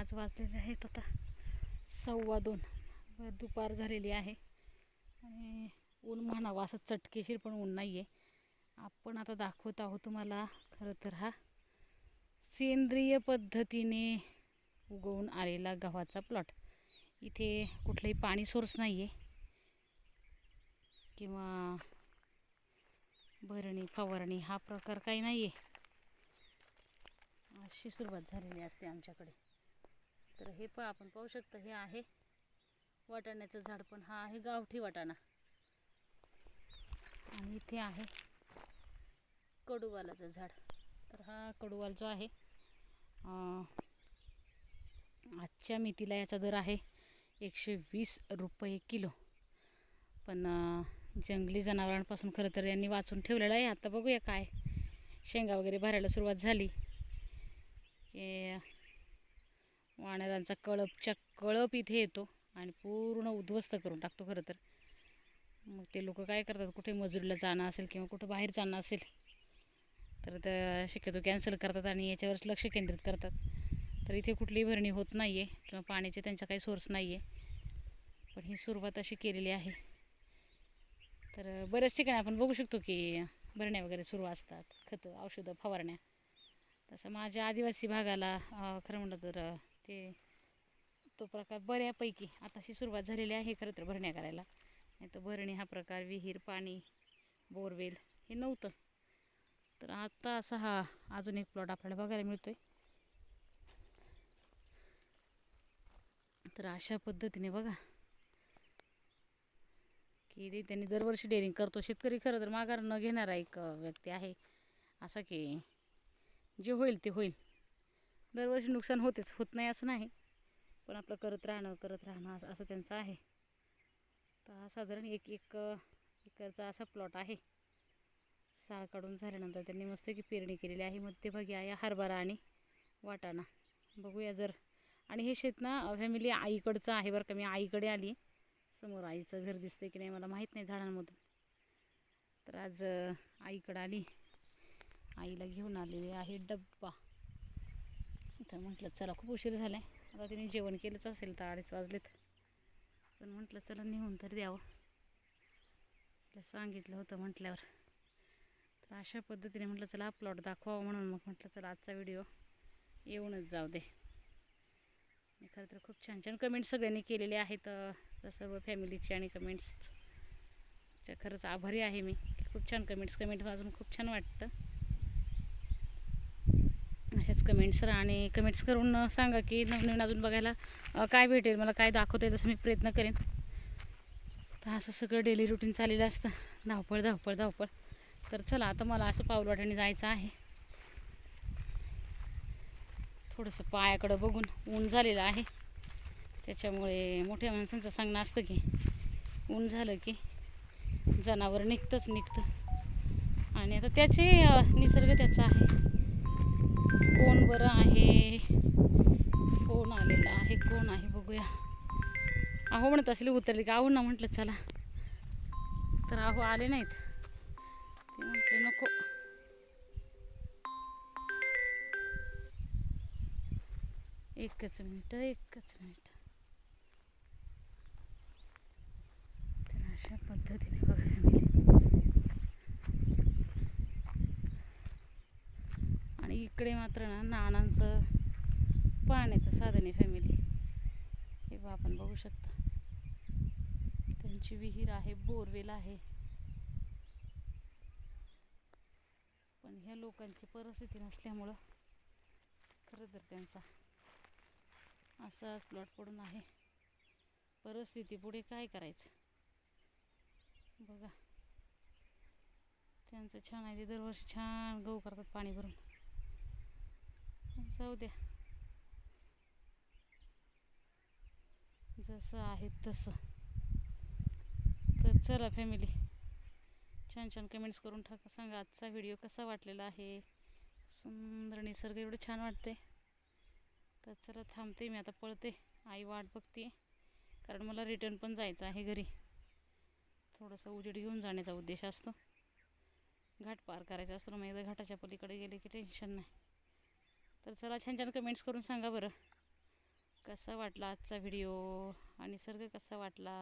आज वाजलेले आहेत आता सव्वा दोन. दुपार झालेली आहे. आणि ऊन म्हणावं असं चटकेशीर पण ऊन नाही आहे आपण आता दाखवत आहोत तुम्हाला खरं तर हा सेंद्रिय पद्धतीने उगवून आलेला गव्हाचा प्लॉट. इथे कुठलंही पाणी सोर्स नाही आहे किंवा भरणी फवारणी हा प्रकार काही नाही आहे अशी सुरुवात झालेली असते आमच्याकडे. तर हे पण आपण पाहू शकतो हे आहे. वाटाण्याचं झाड पण हा आहे गावठी वाटाणा. आणि इथे आहे कडूवालाचं झाड. तर हा कडूवाल जो आहे आजच्या मितीला याचा दर आहे एकशे वीस रुपये किलो. पण जंगली जनावरांपासून खरं तर यांनी वाचून ठेवलेलं आहे. आता बघूया काय. शेंगा वगैरे भरायला सुरुवात झाली. की वानरांचा कळपच्या कळप इथे येतो आणि पूर्ण उद्ध्वस्त करून टाकतो खरं तर. मग ते लोक काय करतात कुठे मजुरीला जाणं असेल किंवा कुठं बाहेर जाणं असेल तर त्या शक्यतो कॅन्सल करतात आणि याच्यावरच लक्ष केंद्रित करतात. तर इथे कुठलीही भरणी होत नाही आहे किंवा पाण्याचे त्यांचा काही सोर्स नाही आहे पण ही सुरुवात अशी केलेली आहे. तर बऱ्याच ठिकाणी आपण बघू शकतो की भरण्या वगैरे सुरू असतात खतं औषधं फवारण्या. तसं माझ्या आदिवासी भागाला खरं म्हटलं तर अं, ते तो प्रकार बऱ्यापैकी आताशी सुरुवात झालेली आहे खरं तर भरण्या करायला. नाही तर भरणी हा प्रकार विहीर पाणी बोरवेल हे नव्हतं. तर आता असा हा अजून एक प्लॉट आपल्याला बघायला मिळतो आहे तर अशा पद्धतीने बघा. की त्यांनी दरवर्षी डेअरिंग करतो शेतकरी खरं तर माघार न घेणारा एक व्यक्ती आहे. असा की जे होईल ते होईल. दरवर्षी नुकसान होतेच होत नाही असं नाही. पण आपलं करत राहणं करत राहणं असं असं त्यांचं आहे. तर हा साधारण एक एक एकरचा असा प्लॉट आहे. साळ काढून झाल्यानंतर त्यांनी मस्त की पेरणी केलेली आहे. मध्यभागी आहे हरभरा आणि वाटाणा. बघूया जर आणि हे शेत ना फॅमिली आईकडचं आहे बरं का. मी आईकडे आली. समोर आईचं घर दिसतं की नाही मला माहीत नाही झाडांमधून. तर आज आईकडं आली. आईला घेऊन आलेली आहे डब्बा. तर म्हटलं चला खूप उशीर झाला आहे आता तिने जेवण केलंच असेल तर अडीच वाजलेत. पण म्हटलं चला निघून तर द्यावं. तिला सांगितलं होतं म्हटल्यावर. तर अशा पद्धतीने म्हटलं चला हा प्लॉट दाखवावं म्हणून. मग म्हटलं चला आजचा व्हिडिओ येऊनच जाऊ दे. खरं तर खूप छान छान कमेंट्स सगळ्यांनी केलेले आहेत सर्व फॅमिलीचे आणि कमेंट्सच्या खरंच आभारी आहे मी. खूप छान कमेंट्स कमेंट वाजून खूप छान वाटतं. अशाच कमेंट्स आणि कमेंट्स करून सांगा की नवनवीन अजून बघायला काय भेटेल मला काय दाखवता येईल तसं मी प्रयत्न करेन. तर असं सगळं डेली रुटीन चाललेलं असतं. धावपळ धावपळ धावपळ. तर चला आता मला असं पावलवाट्याने जायचं आहे. थोडंसं पायाकडं बघून ऊन झालेलं आहे. त्याच्यामुळे मोठ्या माणसांचं सांगणं असतं की ऊन झालं की जनावर निघतंच निघतं. आणि आता त्याचे निसर्ग त्याचा आहे. कोण बरं आहे? कोण आलेलं आहे? कोण आहे? बघूया. अहो म्हणत असले उतरले का आहो ना म्हटलं चला. तर अहो आले नाहीत. ते म्हटले नको. एकच मिनिट एकच मिनिट. तर अशा पद्धतीने बघा फॅमिली आणि इकडे मात्र ना नानांचं पाण्याचं साधन आहे फॅमिली हे आपण बघू शकता. त्यांची विहीर आहे बोरवेल आहे. पण ह्या लोकांची परिस्थिती नसल्यामुळं खरं तर त्यांचा असाच प्लॉट पडून आहे. परिस्थिती पुढे काय करायचं? बघा. त्यांचं छान आहे ते दरवर्षी छान गहू करतात पाणी भरून. जाऊ द्या. जसं आहे तसं. तर चला फॅमिली छान छान कमेंट्स करून टाका. सांगा आजचा व्हिडिओ कसा वाटलेला आहे? सुंदर निसर्ग एवढं छान वाटते तर चला थांबते मी आता पळते. आई वाट बघते कारण मला रिटर्न पण जायचं आहे घरी. थोडंसं उजेड घेऊन जाण्याचा उद्देश असतो. घाट पार करायचा असतो ना मग एकदा घाटाच्या पलीकडे गेले की टेन्शन नाही. तर चला छान छान कमेंट्स करून सांगा बरं. कसा वाटला आजचा व्हिडिओ आणि निसर्ग कसा वाटला?